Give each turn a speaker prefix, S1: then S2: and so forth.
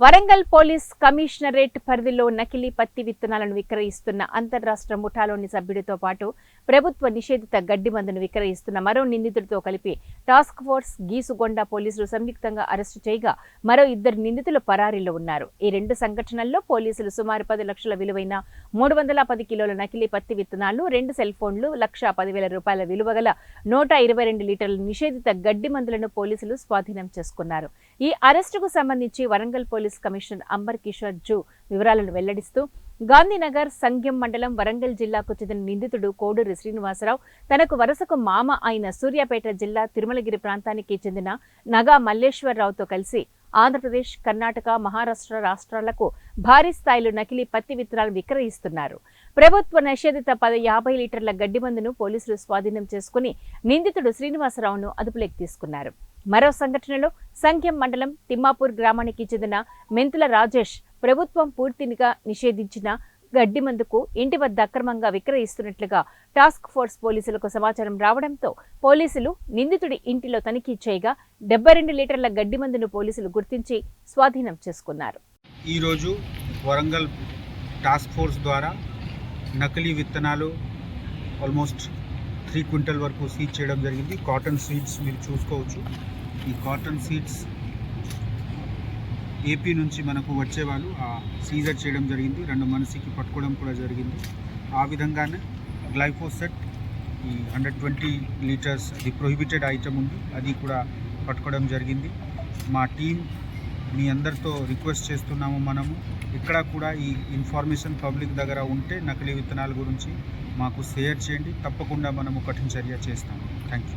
S1: Warangal police commissionerate పరిధిలో నకిలీ పత్తి విత్తనాలను విక్రయిస్తున్న అంతర్రాష్ట్ర ముఠాలోని సభ్యుడితో పాటు ప్రభుత్వ నిషేధిత గడ్డి మందును విక్రయిస్తున్న మరో నిందితుడితో కలిపి టాస్క్ ఫోర్స్ గీసుగొండ పోలీసులు సంయుక్తంగా అరెస్టు చేయగా మరో ఇద్దరు నిందితులు పరారీలో ఉన్నారు. ఈ రెండు సంఘటనల్లో పోలీసులు సుమారు పది లక్షల విలువైన మూడు వందల పది కిలోల నకిలీ పత్తి విత్తనాలు రెండు సెల్ ఫోన్లు లక్ష పదివేల రూపాయల విలువ గల నూట ఇరవై రెండు లీటర్ల నిషేధిత గడ్డి మందులను పోలీసులు స్వాధీనం చేసుకున్నారు. ఈ అరెస్టుకు సంబంధించి Warangal police commissioner amber Kishore zoo వివరాలను వెల్లడిస్తూ గాంధీనగర్ సంఘం మండలం వరంగల్ జిల్లాకు చెందిన నిందితుడు కోడూరి శ్రీనివాసరావు తనకు వరుసకు మామ అయిన సూర్యాపేట జిల్లా తిరుమలగిరి ప్రాంతానికి చెందిన నగా మల్లేశ్వరరావుతో కలిసి ఆంధ్రప్రదేశ్ కర్ణాటక మహారాష్ట్ర రాష్ట్రాలకు భారీ స్థాయిలో నకిలీ పత్తి విత్తనాలు విక్రయిస్తున్నారు. ప్రభుత్వ నిషేధిత పద యాభై లీటర్ల గడ్డి మందును పోలీసులు స్వాధీనం చేసుకుని నిందితుడు శ్రీనివాసరావును అదుపులోకి తీసుకున్నారు. మరో సంఘటనలో సంఖ్యం మండలం తిమ్మాపూర్ గ్రామానికి చెందిన మెంతుల రాజేష్ ప్రభుత్వం పూర్తిగా నిషేధించిన గడ్డి మందుకు ఇంటి వద్ద అక్రమంగా విక్రయిస్తున్నట్లుగా టాస్క్ ఫోర్స్ పోలీసులకు సమాచారం రావడంతో పోలీసులు నిందితుడి ఇంటిలో తనిఖీ చేయగా డెబ్బై రెండు లీటర్ల గడ్డి మందును పోలీసులు గుర్తించి స్వాధీనం చేసుకున్నారు.
S2: ఈరోజు వరంగల్ టాస్క్ ఫోర్స్ ద్వారా నకిలీ విత్తనాలు ఆల్మోస్ట్ త్రీ క్వింటల్ వరకు సీజ్ చేయడం జరిగింది. కాటన్ సీడ్స్ మీరు చూసుకోవచ్చు. ఈ కాటన్ సీడ్స్ ఏపీ నుంచి మనకు వచ్చేవాళ్ళు ఆ సీజర్ చేయడం జరిగింది. రెండు మనిషికి పట్టుకోవడం కూడా జరిగింది. ఆ విధంగానే గ్లైఫోసెట్ ఈ హండ్రెడ్ ట్వంటీ లీటర్స్ అది ప్రొహిబిటెడ్ ఐటమ్ ఉంది. అది కూడా పట్టుకోవడం జరిగింది. మా టీం మీ అందరితో రిక్వెస్ట్ చేస్తున్నాము మనము. ఇక్కడ కూడా ఈ ఇన్ఫర్మేషన్ పబ్లిక్ దగ్గర ఉంటే నకిలీ విత్తనాల గురించి మాకు షేర్ చేయండి. తప్పకుండా మనము కఠిన చర్య చేస్తాము. Thank you